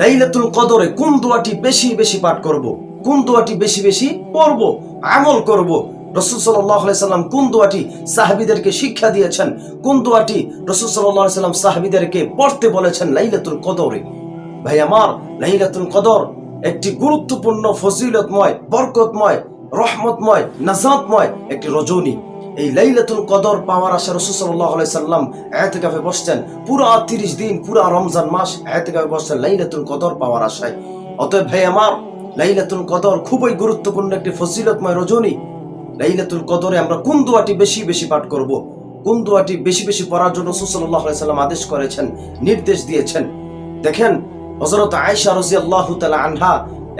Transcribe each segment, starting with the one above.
লাইলাতুল কদরে কোন দোয়াটি বেশি বেশি পাঠ করব? কোন দোয়াটি বেশি বেশি পড়ব? আমল করব? রসুল সাল্লাম কোন দোয়াটি সাহাবিদেরকে শিক্ষা দিয়েছেন? কোন দোয়াটি রসুল সাল্লাম সাহাবিদেরকে পড়তে বলেছেন লাইলাতুল কদরে? ভাই আমার, লাইলাতুল কদর একটি গুরুত্বপূর্ণ ফজিলতময়, বরকতময়, রহমতময়, নাজাতময় একটি রজনী। এই লাইলাতুল কদর পাওয়ার আশা রসুল সাল্লাহ সাল্লাম এতেকাফে বসছেন। পুরা তিরিশ দিন, পুরা রমজান মাস এতেকাফে বসছেন লাইলাতুল কদর পাওয়ার আশায়। অতএব ভাই আমার, লাইলাতুল কদর খুবই গুরুত্বপূর্ণ একটি ফজিলতময় রজনী। লাইলাতুল কদরে আমরা কোন দোয়াটি বেশি বেশি পাঠ করব? কোন দোয়াটি বেশি বেশি পড়ার জন্য সুসল্লাহ সাল্লাম আদেশ করেছেন, নির্দেশ দিয়েছেন? দেখেন হজরত আয়সা রাজি আল্লাহ আনহা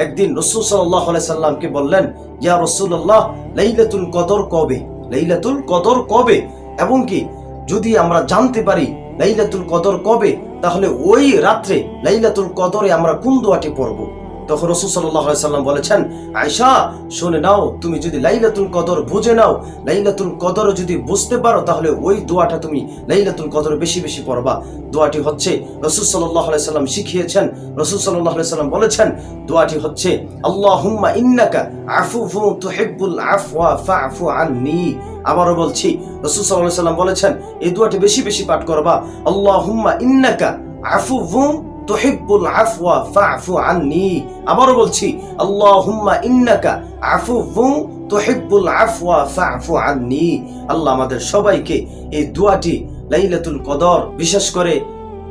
একদিন রসুল সাল্লাহ সাল্লামকে বললেন, ইয়া রসুল্লাহ লাইলাতুল কদর কবে? লাইলাতুল কদর কবে? এবং কি, যদি আমরা জানতে পারি লাইলাতুল কদর কবে, তাহলে ওই রাত্রে লাইলাতুল কদরে আমরা কোন দোয়াটি পড়ব? তখন রসুল সাল্লাম বলেছেন আয়সা শুনে নাও, তুমি যদি লাইলাতুল কদর বুঝে নাও, লাইলাতুল কদর যদি বুঝতে পারো, তাহলে ওই দোয়াটা তুমি লাইলাতুল কদর বেশি বেশি পড়বা। দোয়াটি হচ্ছে, রসুল সাল্লাহ সাল্লাম শিখিয়েছেন, রসুল সাল্লাহ সাল্লাম বলেছেন, দোয়াটি হচ্ছে, আল্লাহুম্মা ইন্নাকা আফুফু তুহিব্বুল আফওয়া ফাফু আন্নি। আবারও বলছি, রসুল সাল্লাহ সাল্লাম বলেছেন, এই দোয়াটি বেশি বেশি পাঠ করবা। আল্লাহুম্মা ইন্নাকা আফুফু তুহিব্বুল আফওয়া ফাফু আননি। আবারও বলছি, আল্লাহুম্মা ইন্নাকা আফুফু তুহিব্বুল আফওয়া ফাফু আননি। আল্লাহ আমাদের সবাইকে এই দোয়াটি লাইলাতুল কদর, বিশেষ করে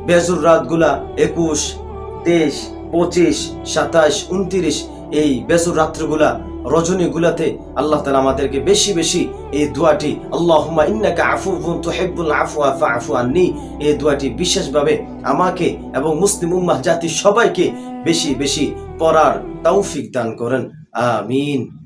বেজুর রাতগুলা একুশ, তেইশ, পঁচিশ, সাতাশ, উনত্রিশ, এই বেজুর রাত্রিগুলা রজনীগুলাতে আল্লাহ তালা আমাদেরকে বেশি বেশি এই দোয়াটি আল্লাহ ইন্নাকা এই দোয়াটি বিশেষভাবে আমাকে এবং মুসলিম উম্মাহ জাতি সবাইকে বেশি বেশি পড়ার তৌফিক দান করেন। আমিন।